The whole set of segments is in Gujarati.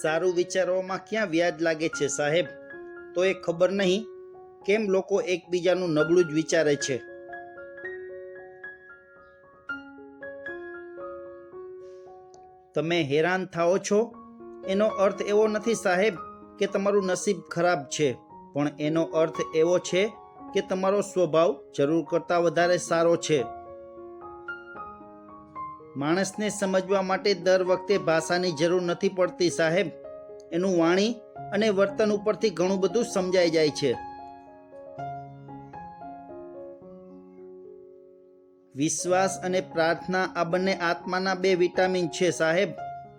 સારું વિચારવામાં ક્યાં વ્યાજ લાગે છે, સાહેબ? તો એ ખબર નહીં. કેમ લોકો એકબીજાનું નબળું જ વિચારે છે? તમે હેરાન થાઓ છો? એનો અર્થ એવો નથી, સાહેબ, કે તમારું નસીબ ખરાબ છે. પણ એનો અર્થ એવો છે કે તમારો સ્વભાવ જરૂર કરતાં વધારે સારો છે. માણસને સમજવા માટે દર વખતે ભાષાની જરૂર નથી પડતી, સાહેબ. એનું વાણી અને વર્તન ઉપરથી ઘણું બધું સમજાઈ જાય છે. વિશ્વાસ અને પ્રાર્થના આ બંને આત્માના બે વિટામિન છે, સાહેબ.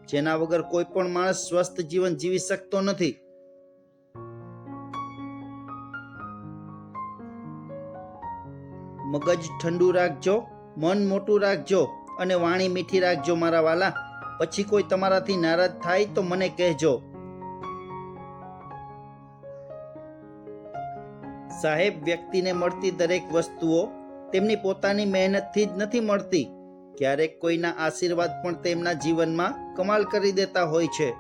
જેના વગર કોઈ પણ માણસ સ્વસ્થ જીવન જીવી શકતો નથી. મગજ ઠંડુ રાખજો, મન મોટું રાખજો. અને વાણી મીઠી રાખજો મારા વાલા. પછી કોઈ તમારાથી નારાજ થાય તો મને કહેજો. સાહેબ, વ્યક્તિને મળતી દરેક વસ્તુઓ તેમની પોતાની મહેનતથી જ નથી મળતી. ક્યારેક કોઈના આશીર્વાદ પણ તેમના જીવનમાં કમાલ કરી દેતા હોય છે.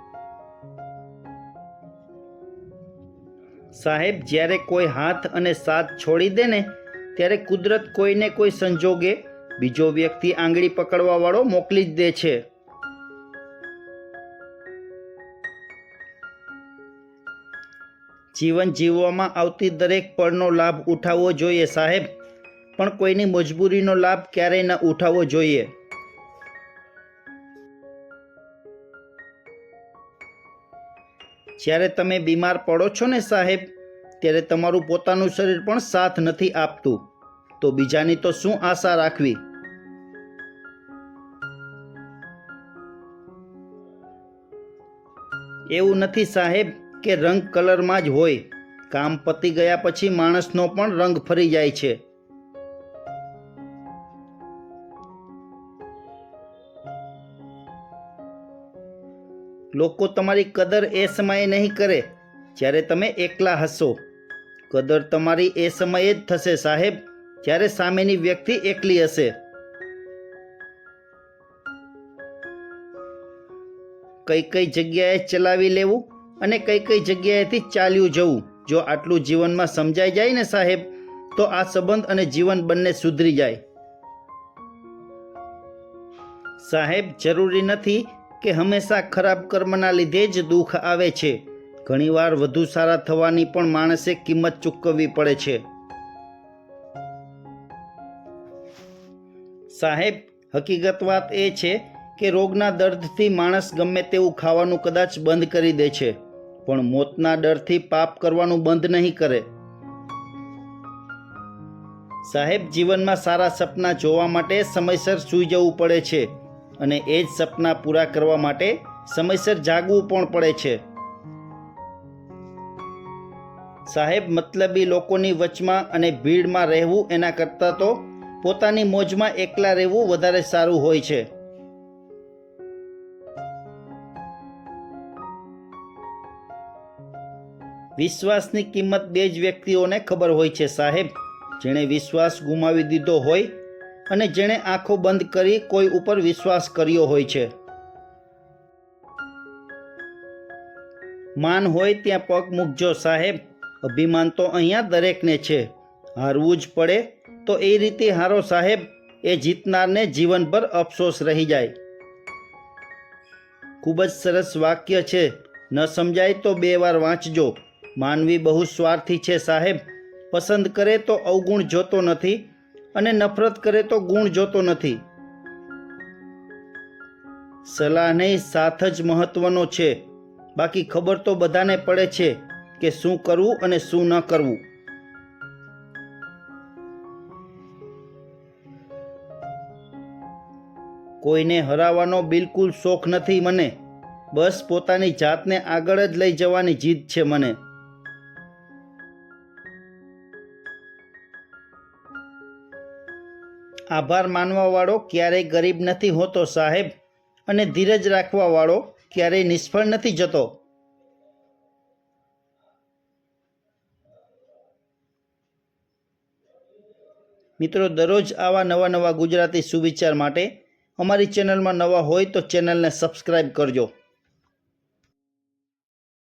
સાહેબ, જ્યારે કોઈ હાથ અને સાથ છોડી દે ને, ત્યારે કુદરત કોઈને કોઈ સંજોગે બીજો વ્યક્તિ આંગળી પકડવા વાળો મોકલી જ દે છે. જીવન જીવવામાં આવતી દરેક પળનો લાભ ઉઠાવવો જોઈએ સાહેબ, પણ કોઈની મજબૂરીનો લાભ ક્યારેય ન ઉઠાવવો જોઈએ. જ્યારે તમે બીમાર પડો છો ને સાહેબ, ત્યારે તમારું પોતાનું શરીર પણ સાથ નથી આપતું. તો બીજાની તો શું આશા રાખવી? એવું નથી સાહેબ કે રંગ કલરમાં જ હોય. કામ પતી ગયા પછી માણસનો પણ રંગ ફરી જાય છે. લોકો તમારી કદર એ સમયે નહીં કરે, જ્યારે તમે એકલા હશો. કદર તમારી એ સમયે જ થશે સાહેબ. જ્યારે સામેની વ્યક્તિ એકલી હશે. કઈ કઈ જગ્યાએ ચલાવી લેવું અને કઈ કઈ જગ્યાએથી ચાલ્યું જવું? જો આટલું જીવનમાં સમજાઈ જાય ને સાહેબ, તો આ સંબંધ અને જીવન બંને સુધરી જાય. સાહેબ, જરૂરી નથી કે હંમેશા ખરાબ કર્મના લીધે જ દુઃખ આવે છે. ઘણીવાર વધુ સારા થવાની પણ માણસે કિંમત ચૂકવવી પડે છે. સાહેબ, હકીકત વાત એ છે કે રોગના દર્દથી માણસ ગમે તેવું ખાવાનું કદાચ બંધ કરી દે છે, પણ મોતના ડરથી પાપ કરવાનું બંધ નહીં કરે. સાહેબ, જીવનમાં સારા સપના જોવા માટે સમયસર સૂઈ જવું પડે છે અને એ જ સપના પૂરા કરવા માટે સમયસર જાગવું પણ પડે છે. સાહેબ, મતલબી લોકોની વચમાં અને ભીડમાં રહેવું એના કરતાં તો પોતાની મોજમાં એકલા રહેવું વધારે સારું હોય છે. વિશ્વાસની કિંમત બે જ વ્યક્તિઓને ખબર હોય છે સાહેબ. જેણે વિશ્વાસ ગુમાવી દીધો હોય અને જેણે આંખો બંધ કરી કોઈ ઉપર વિશ્વાસ કર્યો હોય છે. માન હોય ત્યાં પગ મૂકજો સાહેબ. અભિમાન તો અહીંયા દરેકને છે. હારવું જ પડે તો એ રીતે હારો સાહેબ, એ જીતનારને જીવનભર અફસોસ રહી જાય. ખૂબ જ સરસ વાક્ય છે. ન સમજાય તો બે વાર વાંચજો. માનવી બહુ સ્વાર્થી છે સાહેબ. પસંદ કરે તો અવગુણ જોતો નથી અને નફરત કરે તો ગુણ જોતો નથી. સલાહ નહીં, સાથ જ મહત્વનો છે. બાકી ખબર તો બધાને પડે છે કે શું કરવું અને શું ન કરવું. કોઈને હરાવવાનો બિલકુલ શોખ નથી મને. બસ પોતાની જાતને આગળ જ લઈ જવાની જીદ છે મને. આભાર માનવાવાળો ક્યારેય ગરીબ નથી હોતો સાહેબ અને ધીરજ રાખવાવાળો ક્યારેય નિષ્ફળ નથી જતો. મિત્રો, દરરોજ આવા નવા નવા ગુજરાતી સુવિચાર માટે અમારી ચેનલમાં નવા હોય તો ચેનલને સબસ્ક્રાઈબ કરજો.